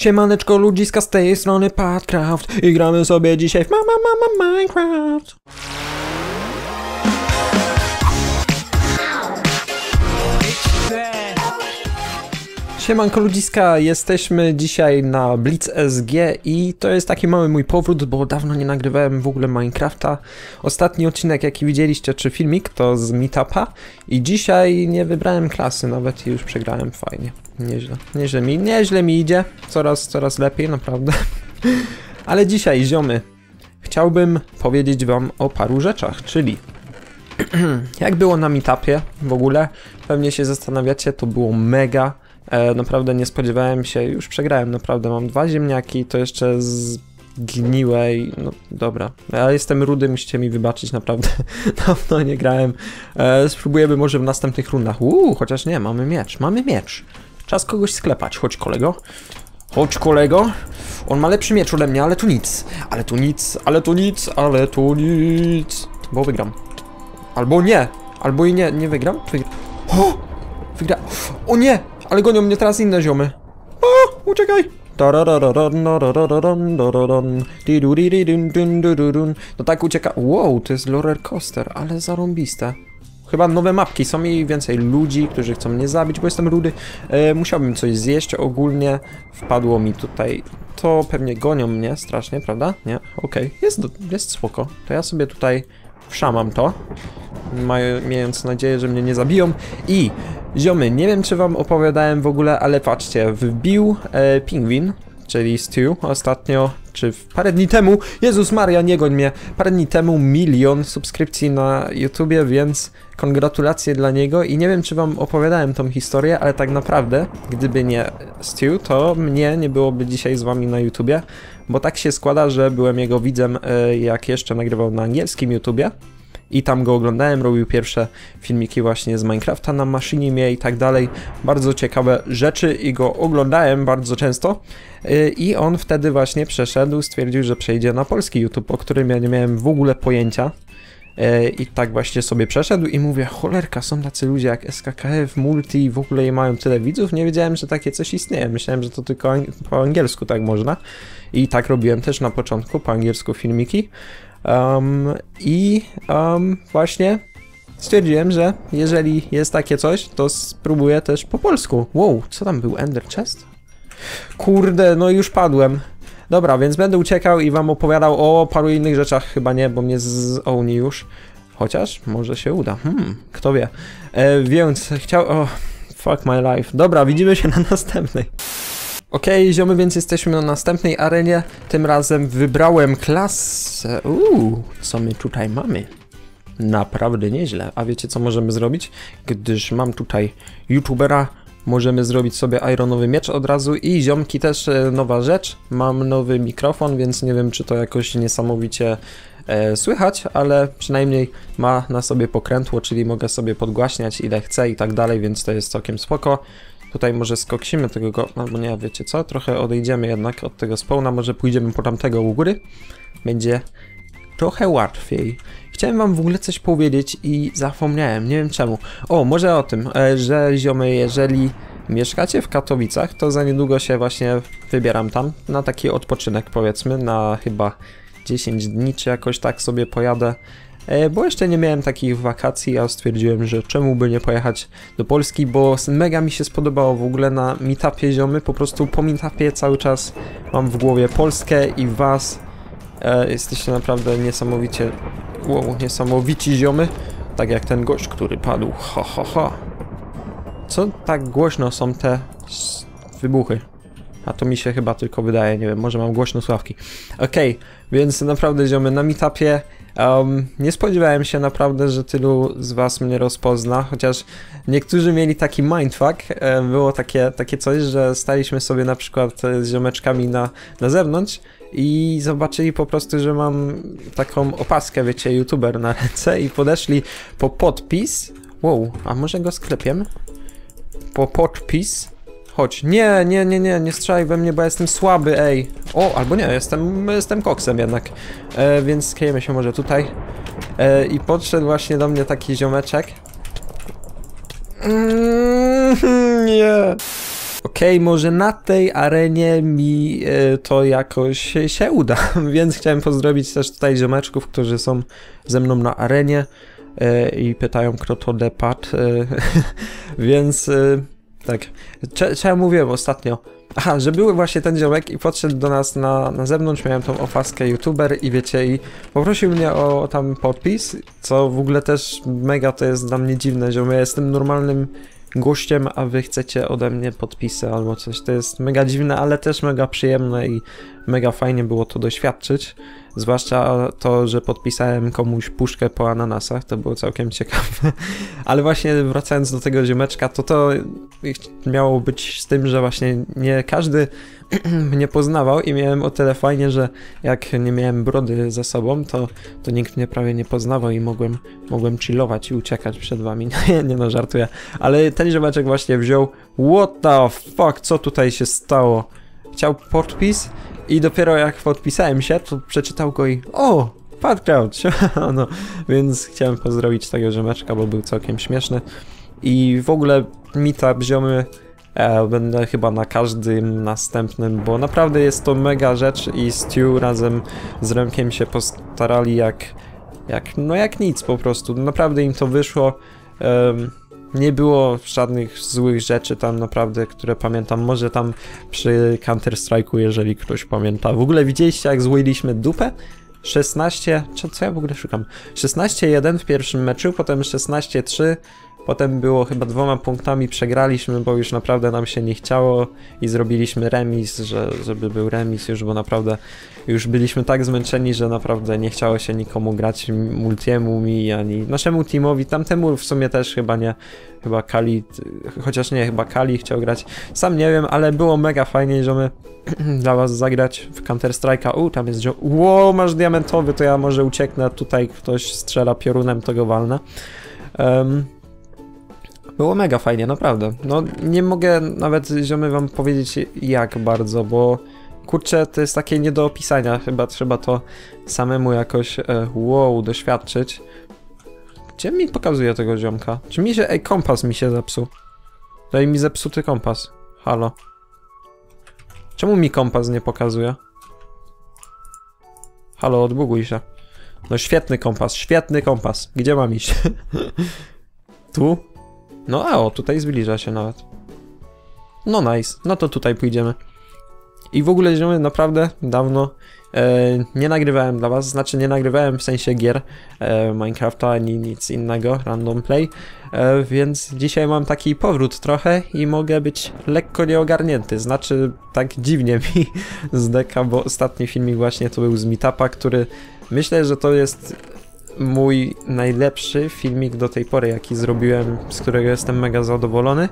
Siemaneczko ludziska z tej strony Padcraft i gramy sobie dzisiaj w Mama Mama Minecraft. Siemanko ludziska, jesteśmy dzisiaj na Blitz SG i to jest taki mały mój powrót, bo dawno nie nagrywałem w ogóle Minecrafta. Ostatni odcinek jaki widzieliście, czy filmik, to z Meetupa i dzisiaj nie wybrałem klasy nawet i już przegrałem fajnie. Nieźle, nieźle mi, nieźle mi idzie, coraz, coraz lepiej naprawdę. Ale dzisiaj, ziomy, chciałbym powiedzieć wam o paru rzeczach, czyli jak było na meetupie w ogóle, pewnie się zastanawiacie, to było mega E, naprawdę nie spodziewałem się, już przegrałem, naprawdę mam dwa ziemniaki, to jeszcze zgniłe i no dobra. Ja jestem rudy, musicie mi wybaczyć, naprawdę dawno nie grałem. E, spróbujemy może w następnych rundach. Uuu, chociaż nie, mamy miecz, mamy miecz. Czas kogoś sklepać, chodź kolego. Chodź kolego. On ma lepszy miecz ode mnie, ale tu nic. Ale tu nic, ale tu nic, ale tu nic. Bo wygram. Albo nie. Albo i nie, nie wygram. Wygra. O! Wygra. O nie! Ale gonią mnie teraz inne ziomy. O! Uciekaj! No tak ucieka. Wow, to jest roller coaster, ale zarąbiste. Chyba nowe mapki, są i więcej ludzi, którzy chcą mnie zabić, bo jestem rudy. E, musiałbym coś zjeść ogólnie. Wpadło mi tutaj. To pewnie gonią mnie strasznie, prawda? Nie? Okej, okay. jest, jest spoko. To ja sobie tutaj wszamam to. Mając nadzieję, że mnie nie zabiją. I Ziomy, nie wiem czy wam opowiadałem w ogóle, ale patrzcie, wbił e, pingwin, czyli Stu ostatnio, czy parę dni temu, Jezus Maria, nie goń mnie, parę dni temu milion subskrypcji na YouTubie, więc kongratulacje dla niego. I nie wiem czy wam opowiadałem tą historię, ale tak naprawdę, gdyby nie Stu, to mnie nie byłoby dzisiaj z wami na YouTubie, bo tak się składa, że byłem jego widzem, e, jak jeszcze nagrywał na angielskim YouTubie, i tam go oglądałem, robił pierwsze filmiki właśnie z Minecrafta na maszynie i tak dalej. Bardzo ciekawe rzeczy i go oglądałem bardzo często. Y, I on wtedy właśnie przeszedł, stwierdził, że przejdzie na polski YouTube, o którym ja nie miałem w ogóle pojęcia. Y, I tak właśnie sobie przeszedł i mówię, cholerka, są tacy ludzie jak SKKF, Multi w ogóle i mają tyle widzów. Nie wiedziałem, że takie coś istnieje. Myślałem, że to tylko po angielsku tak można. I tak robiłem też na początku, po angielsku filmiki. Um, I um, właśnie stwierdziłem, że jeżeli jest takie coś, to spróbuję też po polsku. Wow, co tam był? Ender Chest? Kurde, no już padłem. Dobra, więc będę uciekał i wam opowiadał o paru innych rzeczach. Chyba nie, bo mnie z Oni już. Chociaż może się uda. Hmm, kto wie. E, więc chciał... O, fuck my life. Dobra, widzimy się na następnej. Okej, okay, ziomy, więc jesteśmy na następnej arenie. Tym razem wybrałem klasę. Uuu, co my tutaj mamy? Naprawdę nieźle. A wiecie, co możemy zrobić? Gdyż mam tutaj youtubera, możemy zrobić sobie ironowy miecz od razu i ziomki też e, nowa rzecz. Mam nowy mikrofon, więc nie wiem, czy to jakoś niesamowicie e, słychać, ale przynajmniej ma na sobie pokrętło, czyli mogę sobie podgłaśniać ile chcę i tak dalej, więc to jest całkiem spoko. Tutaj może skoksimy tego go... albo nie, wiecie co? Trochę odejdziemy jednak od tego spawna, może pójdziemy po tamtego u góry. Będzie trochę łatwiej. Chciałem wam w ogóle coś powiedzieć i zapomniałem, nie wiem czemu. O, może o tym, e, że ziomy, jeżeli mieszkacie w Katowicach, to za niedługo się właśnie wybieram tam na taki odpoczynek powiedzmy, na chyba 10 dni czy jakoś tak sobie pojadę bo jeszcze nie miałem takich wakacji, a stwierdziłem, że czemu by nie pojechać do Polski, bo mega mi się spodobało w ogóle na meetupie ziomy, po prostu po meetupie cały czas mam w głowie Polskę i was. E, jesteście naprawdę niesamowicie, wow, niesamowici ziomy, tak jak ten gość, który padł, ha ha ha. Co tak głośno są te wybuchy? A to mi się chyba tylko wydaje, nie wiem, może mam głośno sławki. Okej, okay, więc naprawdę ziomy na meetupie Um, nie spodziewałem się naprawdę, że tylu z was mnie rozpozna, chociaż niektórzy mieli taki mindfuck. Było takie, takie coś, że staliśmy sobie na przykład z ziomeczkami na, na zewnątrz i zobaczyli po prostu, że mam taką opaskę, wiecie, youtuber na ręce i podeszli po podpis. Wow, a może go sklepiemy? Po podpis Chodź. Nie, nie, nie, nie, nie strzelaj we mnie, bo jestem słaby, ej. O, albo nie, jestem, jestem koksem jednak. E, więc skryjemy się może tutaj. E, I podszedł właśnie do mnie taki ziomeczek. Mm, nie. Okej, może na tej arenie mi e, to jakoś się uda, więc chciałem pozdrowić też tutaj ziomeczków, którzy są ze mną na arenie e, i pytają, kto to depad, e, więc tak. Cze- Czemu mówiłem ostatnio? Aha, że był właśnie ten ziomek i podszedł do nas na, na zewnątrz, miałem tą opaskę youtuber i wiecie, i poprosił mnie o tam podpis, co w ogóle też mega to jest dla mnie dziwne, że ja jestem normalnym gościem, a wy chcecie ode mnie podpisy albo coś. To jest mega dziwne, ale też mega przyjemne i mega fajnie było to doświadczyć. Zwłaszcza to, że podpisałem komuś puszkę po ananasach, to było całkiem ciekawe. Ale właśnie wracając do tego ziomeczka, to to miało być z tym, że właśnie nie każdy mnie poznawał i miałem o tyle fajnie, że jak nie miałem brody ze sobą, to, to nikt mnie prawie nie poznawał i mogłem, mogłem chillować i uciekać przed wami. Nie, nie no, żartuję. Ale ten ziomeczek właśnie wziął, what the fuck, co tutaj się stało? Chciał podpis i dopiero jak podpisałem się, to przeczytał go i o, Padcrowd, no, więc chciałem pozdrowić tego ziomeczka, bo był całkiem śmieszny. I w ogóle meetup ziomy e, będę chyba na każdym następnym, bo naprawdę jest to mega rzecz i Stu razem z Remkiem się postarali jak, jak, no jak nic po prostu. Naprawdę im to wyszło. Em, nie było żadnych złych rzeczy tam naprawdę, które pamiętam. Może tam przy Counter Strike'u, jeżeli ktoś pamięta. W ogóle widzieliście jak złoiliśmy dupę? 16, co, co ja w ogóle szukam? 16-1 w pierwszym meczu, potem 16-3, potem było chyba dwoma punktami przegraliśmy, bo już naprawdę nam się nie chciało i zrobiliśmy remis, że, żeby był remis już, bo naprawdę już byliśmy tak zmęczeni, że naprawdę nie chciało się nikomu grać multiemu mi, ani naszemu teamowi, tamtemu w sumie też chyba nie, chyba Kali, chociaż nie, chyba Kali chciał grać, sam nie wiem, ale było mega fajnie, że my dla was zagrać w Counter Strike'a. U, tam jest. Wow, masz diamentowy, to ja może ucieknę. Tutaj ktoś strzela piorunem, to go walnę. Um, było mega fajnie, naprawdę. No, nie mogę nawet ziomy wam powiedzieć jak bardzo, bo kurczę, to jest takie nie do opisania. Chyba trzeba to samemu jakoś e, wow, doświadczyć. Gdzie mi pokazuje tego ziomka? Czy mi się. Ej, kompas mi się zepsuł. Daj mi zepsuty kompas. Halo. Czemu mi kompas nie pokazuje? Halo, odbuguj się. No świetny kompas, świetny kompas. Gdzie mam iść? tu? No a o, tutaj zbliża się nawet. No nice, no to tutaj pójdziemy. I w ogóle ziomy naprawdę dawno e, nie nagrywałem dla was, znaczy nie nagrywałem w sensie gier e, Minecrafta ani nic innego, random play, e, więc dzisiaj mam taki powrót trochę i mogę być lekko nieogarnięty, znaczy tak dziwnie mi z deka, bo ostatni filmik właśnie to był z meetupa, który myślę, że to jest mój najlepszy filmik do tej pory, jaki zrobiłem, z którego jestem mega zadowolony.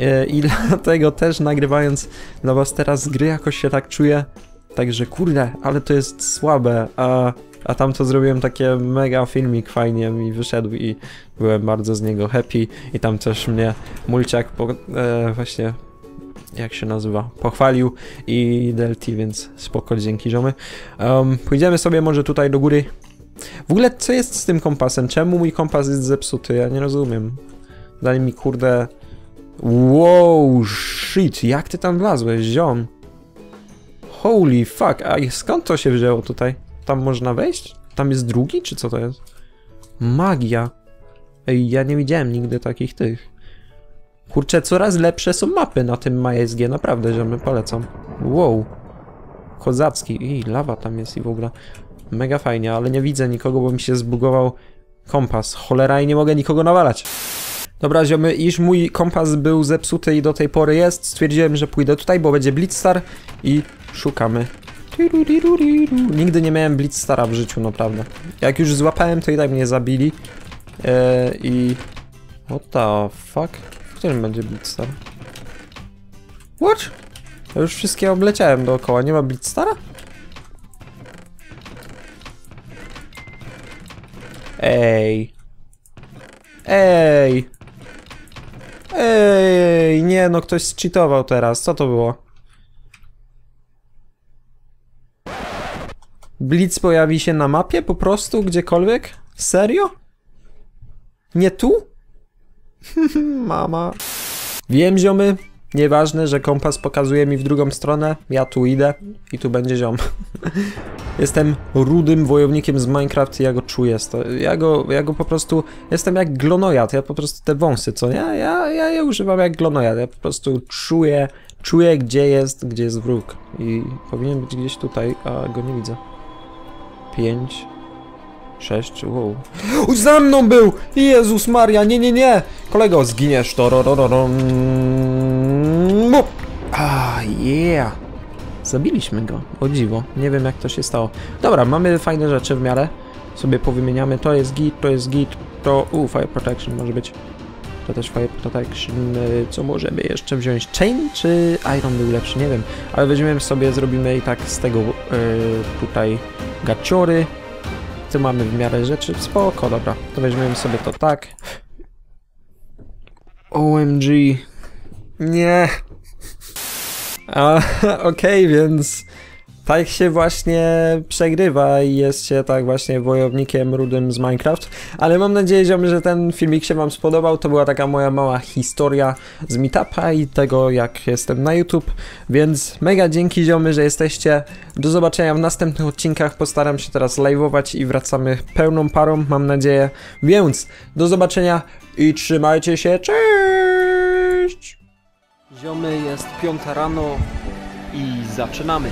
E, I dlatego też nagrywając dla was teraz gry jakoś się tak czuję, także kurde, ale to jest słabe, a, a tam to zrobiłem takie mega filmik fajnie mi wyszedł i byłem bardzo z niego happy i tam też mnie Mulciak po, e, właśnie jak się nazywa, pochwalił i Delty, więc spoko, dzięki ziomy. Um, pójdziemy sobie może tutaj do góry. W ogóle co jest z tym kompasem? Czemu mój kompas jest zepsuty? Ja nie rozumiem. Dali mi kurde Wow, shit, jak ty tam wlazłeś, ziom? Holy fuck, a skąd to się wzięło tutaj? Tam można wejść? Tam jest drugi, czy co to jest? Magia. Ej, ja nie widziałem nigdy takich tych. Kurczę, coraz lepsze są mapy na tym MySG, naprawdę, że my polecam. Wow. Kozacki. Ej, lawa tam jest i w ogóle. Mega fajnie, ale nie widzę nikogo, bo mi się zbugował kompas. Cholera i nie mogę nikogo nawalać. Dobra, ziomy, iż mój kompas był zepsuty i do tej pory jest, stwierdziłem, że pójdę tutaj, bo będzie Blitzstar i szukamy. Nigdy nie miałem Blitzstara w życiu, naprawdę. Jak już złapałem, to i tak mnie zabili. Eee, I... What the fuck? W którym będzie Blitzstar? What? Ja już wszystkie obleciałem dookoła, nie ma Blitzstara? Ej. Ej. Ej, nie no, ktoś zcheatował teraz. Co to było? Blitz pojawi się na mapie po prostu, gdziekolwiek? Serio? Nie tu? Mama. Wiem, ziomy, Nieważne, że kompas pokazuje mi w drugą stronę, ja tu idę i tu będzie ziom. Jestem rudym wojownikiem z Minecraft i ja go czuję. Ja go, ja go po prostu... Jestem jak glonojad, ja po prostu te wąsy, co nie? Ja, ja je używam jak glonojad, ja po prostu czuję, czuję gdzie jest, gdzie jest wróg. I powinien być gdzieś tutaj, a go nie widzę. Pięć... Sześć, wow. O, za mną był! Jezus Maria, nie, nie, nie! Kolego, zginiesz, to yeah! Zabiliśmy go, o dziwo. Nie wiem jak to się stało. Dobra, mamy fajne rzeczy w miarę. Sobie powymieniamy. To jest git, to jest git, to... U, fire protection może być. To też fire protection. y, Co możemy jeszcze wziąć? Chain czy iron był lepszy? Nie wiem. Ale weźmiemy sobie, zrobimy i tak z tego y, tutaj gaciory. Tu mamy w miarę rzeczy. Spoko, dobra. To weźmiemy sobie to tak. OMG. Nie. Okej, więc tak się właśnie przegrywa i jest się tak właśnie wojownikiem rudym z Minecraft. Ale mam nadzieję, ziomy, że ten filmik się wam spodobał. To była taka moja mała historia z meetupa i tego, jak jestem na YouTube. Więc mega dzięki ziomy, że jesteście. Do zobaczenia w następnych odcinkach. Postaram się teraz live'ować i wracamy pełną parą, mam nadzieję. Więc do zobaczenia i trzymajcie się. Cześć! Ziomy, jest piąta rano i zaczynamy.